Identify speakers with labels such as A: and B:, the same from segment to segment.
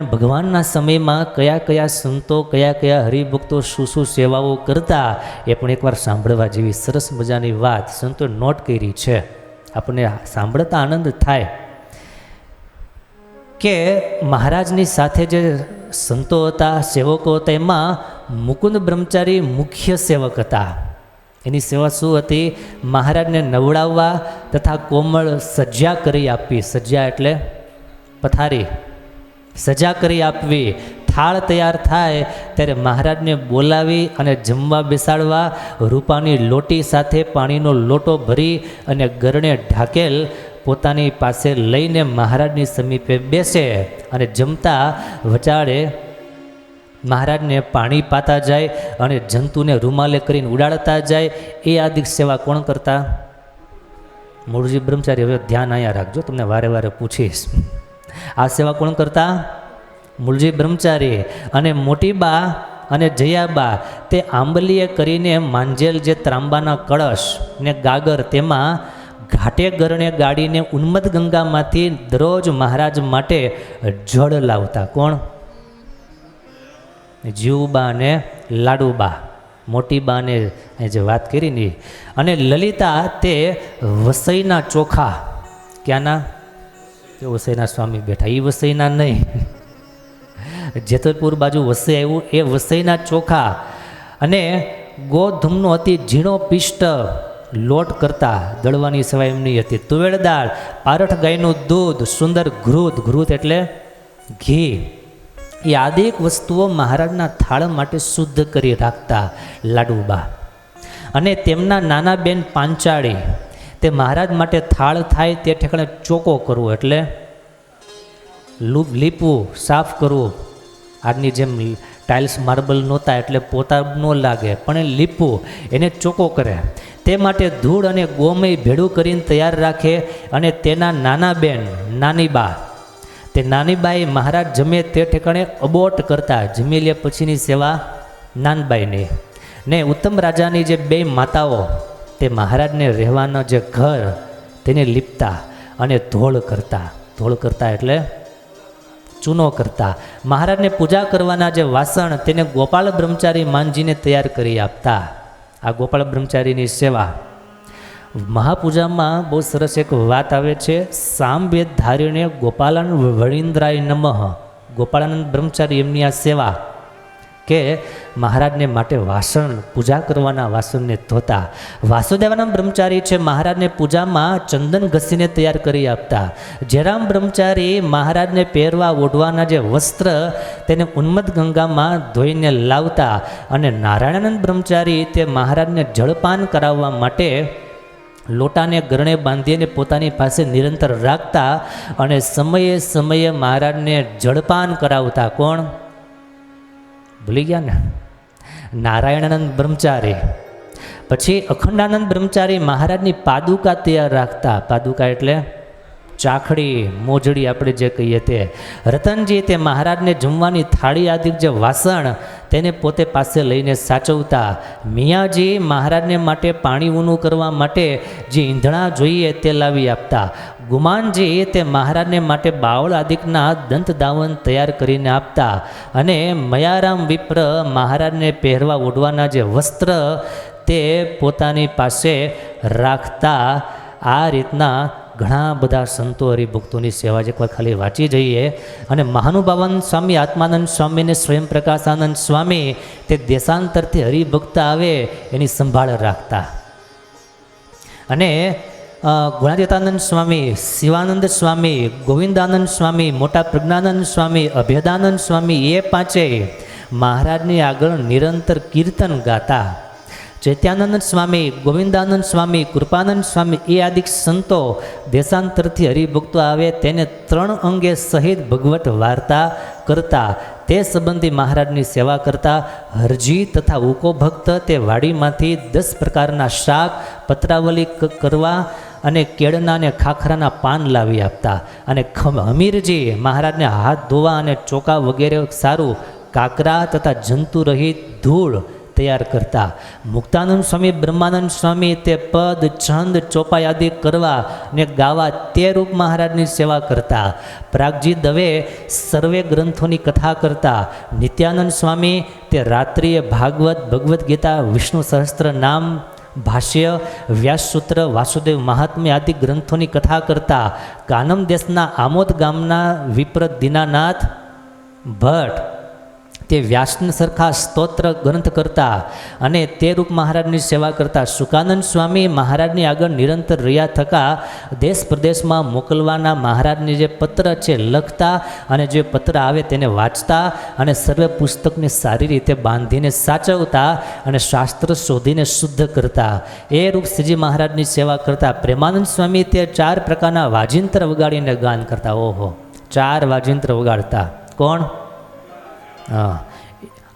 A: ભગવાનના સમયમાં કયા કયા સંતો, કયા કયા હરિભક્તો શું શું સેવાઓ કરતા, એ પણ એકવાર સાંભળવા જેવી સરસ મજાની વાત સંતોએ નોટ કરી છે. આપણને સાંભળતા આનંદ થાય કે મહારાજની સાથે જે સંતો હતા, સેવકો હતા, એમાં મુકુંદ બ્રહ્મચારી મુખ્ય સેવક હતા. એની સેવા શું હતી? મહારાજને નવડાવવા તથા કોમળ સજ્જા કરી આપવી સજ્જા એટલે પથારી. સજા કરી આપવી, થાળ તૈયાર થાય ત્યારે મહારાજને બોલાવી અને જમવા બેસાડવા રૂપાની લોટી સાથે પાણીનો લોટો ભરી અને ગરણે ઢાકેલ પોતાની પાસે લઈને મહારાજની સમીપે બેસે અને જમતા વચાળે મહારાજને પાણી પાતા જાય અને જંતુને રૂમાલે કરીને ઉડાડતા જાય. એ આદિક સેવા કોણ કરતા? મૂળજી બ્રહ્મચારી, હવે ધ્યાન અહીંયા રાખજો, તમને વારે વારે પૂછીશ. આ સેવા કોણ કરતા? મૂળજી બ્રહ્મચારી. અને મોટી બા અને જયાબા તે આંબલીએ કરીને માંજેલ જે ત્રાંબાના કળશ ને ગાગર, તેમાં ઘાટે ગરણે ગાડીને ઉન્મત ગંગામાંથી દરરોજ મહારાજ માટે જળ લાવતા. કોણ? જીવબા અને લાડુબા. મોટી બાને અહીં જે વાત કરી ને. અને લલિતા તે વસઈના ચોખા. ક્યાંના? તે વસઈના સ્વામી બેઠા. એ વસઈના નહીં. જેતરપુર બાજુ વસઈ આવ્યું. એ વસઈના ચોખા અને ગોધૂમનો અતિ ઝીણો પિષ્ટ લોટ કરતા દળવાની સેવા એમની હતી. તુવેર દાળ, પારઠ ગાયનું દૂધ, સુંદર ઘૃત ઘૃત એટલે ઘી. એ આદિક વસ્તુઓ મહારાજના થાળ માટે શુદ્ધ કરી રાખતા લાડુબા. અને તેમના નાના બેન પાંચાળી તે મહારાજ માટે થાળ થાય તે ઠેકાણે ચોકો કરવો એટલે લૂપ લીપવું, સાફ કરવું. આજની જેમ ટાઇલ્સ માર્બલ નહોતા એટલે પોતા ન લાગે, પણ લીપવું, એને ચોકો કરે. તે માટે ધૂળ અને ગોમય ભેળું કરીને તૈયાર રાખે અને તેના નાના બેન, નાની બા. તે નાની બાએ મહારાજ જમે તે ઠેકાણે અબોટ કરતા, જમી લે પછીની સેવા નાનબાઈની. ને ઉત્તમ રાજાની જે બે માતાઓ તે મહારાજને રહેવાના જે ઘર તેને લીપતા અને ધોળ કરતા. ધોળ કરતા એટલે ચૂનો કરતા. મહારાજને પૂજા કરવાના જે વાસણ તેને ગોપાલ બ્રહ્મચારી માનજીને તૈયાર કરી આપતા. આ ગોપાલ બ્રહ્મચારીની સેવા. મહાપૂજામાં બહુ સરસ એક વાત આવે છે સામવેદ ધારીને ગોપાલન વળિન્દ્રાય નમઃ. ગોપાળાનંદ બ્રહ્મચારી એમની આ સેવા. કે મહારાજને માટે વાસણ, પૂજા કરવાના વાસણને ધોતા. વાસુદેવાના બ્રહ્મચારી છે, મહારાજને પૂજામાં ચંદન ઘસીને તૈયાર કરી આપતા. જયરામ બ્રહ્મચારી મહારાજને પહેરવા ઓઢવાના જે વસ્ત્ર તેને ઉન્મદ ગંગામાં ધોઈને લાવતા અને નારાયણાનંદ બ્રહ્મચારી તે મહારાજને જળપાન કરાવવા માટે લોટાને ગરણે બાંધીને પોતાની પાસે નિરંતર રાખતા અને સમયે સમયે મહારાજને જળપાન કરાવતા. કોણ? ભૂલી ગયા ને? નારાયણાનંદ બ્રહ્મચારી. પછી અખંડાનંદ બ્રહ્મચારી મહારાજની પાદુકા તૈયાર રાખતા. પાદુકા એટલે ચાખડી, મોજડી આપણે જે કહીએ તે. રતનજી તે મહારાજને જમવાની થાળી આદિ જે વાસણ તેને પોતે પાસે લઈને સાચવતા. મિયાજી મહારાજને માટે પાણી ઊનું કરવા માટે જે ઈંધણા જોઈએ તે લાવી આપતા. ગુમાનજી તે મહારાજને માટે બાવળ આદિકના દંત દાવન તૈયાર કરીને આપતા અને મયારામ વિપ્ર મહારાજને પહેરવા ઓઢવાના જે વસ્ત્ર તે પોતાની પાસે રાખતા આ રીતના ઘણા બધા સંતો હરિભક્તોની સેવા જ એકવાર ખાલી વાંચી જઈએ. અને મહાનુભાવન સ્વામી, આત્માનંદ સ્વામીને સ્વયં પ્રકાશાનંદ સ્વામી તે દેશાંતરથી હરિભક્ત આવે એની સંભાળ રાખતા. અને ગુણાતીતાનંદ સ્વામી, શિવાનંદ સ્વામી, ગોવિંદાનંદ સ્વામી, મોટા પ્રજ્ઞાનંદ સ્વામી અભેદાનંદ સ્વામી, એ પાંચેય મહારાજની આગળ નિરંતર કીર્તન ગાતા. ચૈત્યાનંદ સ્વામી, ગોવિંદાનંદ સ્વામી, કૃપાનંદ સ્વામી, એ આદિક સંતો દેશાંતરથી હરિભક્તો આવે તેને ત્રણ અંગે સહિત ભગવત વાર્તા કરતા. તે સંબંધી મહારાજની સેવા કરતા. હરજી તથા ઉકો ભક્ત તે વાડીમાંથી દસ પ્રકારના શાક, પત્રાવલી કરવા અને કેળના અને ખાખરાના પાન લાવી આપતા. અને હમીરજી મહારાજને હાથ ધોવા અને ચોકા વગેરે સારું કાકરા તથા જંતુરહિત ધૂળ તૈયાર કરતા. મુક્તાનંદ સ્વામી, બ્રહ્માનંદ સ્વામી તે પદ, છંદ ચોપાઈ આદિ કરવા ને ગાવા તે રૂપ મહારાજની સેવા કરતા. પ્રાગજી દવે સર્વે ગ્રંથોની કથા કરતા. નિત્યાનંદ સ્વામી તે રાત્રિએ ભાગવત, ભગવદ્ ગીતા, વિષ્ણુ સહસ્ત્ર નામ ભાષ્ય વ્યાસસૂત્ર વાસુદેવ મહાત્મ્ય આદિ ગ્રંથોની કથા કરતા કાનમ દેશના આમોદ ગામના વિપ્ર દીનાનાથ ભટ્ટ તે વ્યાસન સરખા સ્તોત્ર ગ્રંથ કરતા અને તે રૂપ મહારાજની સેવા કરતા સુકાનંદ સ્વામી મહારાજની આગળ નિરંતર રહ્યા થકા દેશ પ્રદેશમાં મોકલવાના મહારાજની જે પત્ર છે લખતા અને જે પત્ર આવે તેને વાંચતા અને સર્વે પુસ્તકને સારી રીતે બાંધીને સાચવતા અને શાસ્ત્ર શોધીને શુદ્ધ કરતા. એ રૂપ શ્રીજી મહારાજની સેવા કરતા પ્રેમાનંદ સ્વામી તે ચાર પ્રકારના વાજિંત્ર વગાડીને ગાન કરતા. ઓહો, ચાર વાજિંત્ર વગાડતા. કોણ? હા.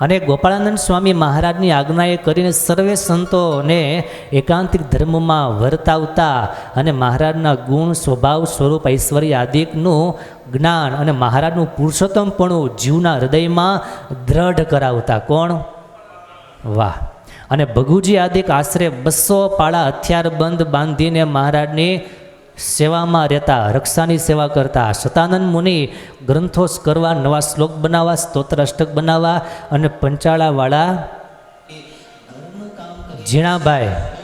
A: અને ગોપાળાનંદ સ્વામી મહારાજની આજ્ઞાએ કરીને સર્વે સંતોને એકાંતિક ધર્મમાં વર્તાવતા અને મહારાજના ગુણ, સ્વભાવ સ્વરૂપ ઐશ્વર્ય આદિકનું જ્ઞાન અને મહારાજનું પુરુષોત્તમપણું જીવના હૃદયમાં દ્રઢ કરાવતા. કોણ? વાહ. અને ભગુજી આદિક આશરે બસો પાળા હથિયાર બંધ બાંધીને મહારાજની સેવામાં રહેતા, રક્ષાની સેવા કરતા શતાનંદ મુનિ ગ્રંથો કરવા, નવા શ્લોક બનાવવા સ્તોત્રષ્ટક બનાવવા અને પંચાળાવાળા ઝીણાભાઈ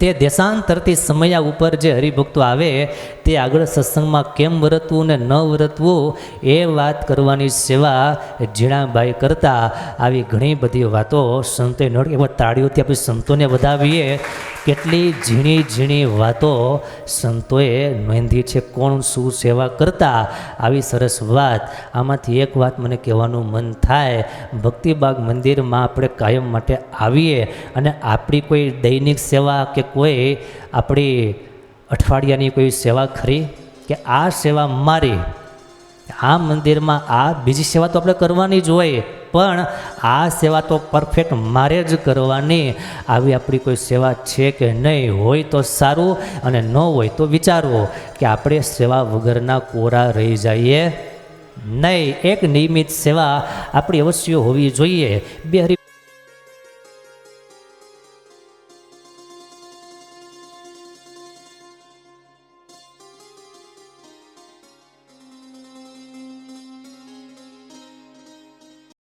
A: તે દેશાંતરથી સમયા ઉપર જે હરિભક્તો આવે, તે આગળ સત્સંગમાં કેમ વર્તવું ને ન વર્તવું, એ વાત કરવાની સેવા ઝીણાભાઈ કરતા. આવી ઘણી બધી વાતો સંતોએ નડ એવા તાળીઓથી આપણે સંતોને વધાવીએ. કેટલી ઝીણી ઝીણી વાતો સંતોએ નોંધી છે કોણ શું સેવા કરતા. આવી સરસ વાત. આમાંથી એક વાત મને કહેવાનું મન થાય. ભક્તિબાગ મંદિરમાં આપણે કાયમ માટે આવીએ અને આપણી કોઈ દૈનિક સેવા કે કોઈ આપણી અઠવાડિયાની કોઈ સેવા ખરી? કે આ સેવા મારી? આ મંદિરમાં આ બીજી સેવા તો આપણે કરવાની જ હોય, પણ આ સેવા તો પરફેક્ટ મારે જ કરવાની. આવી આપણી કોઈ સેવા છે કે નહીં? હોય તો સારું અને ન હોય તો વિચારવું કે આપણે સેવા વગરના કોરા રહી જઈએ. નહીં, એક નિયમિત સેવા આપણી અવશ્ય હોવી જોઈએ. બે હરી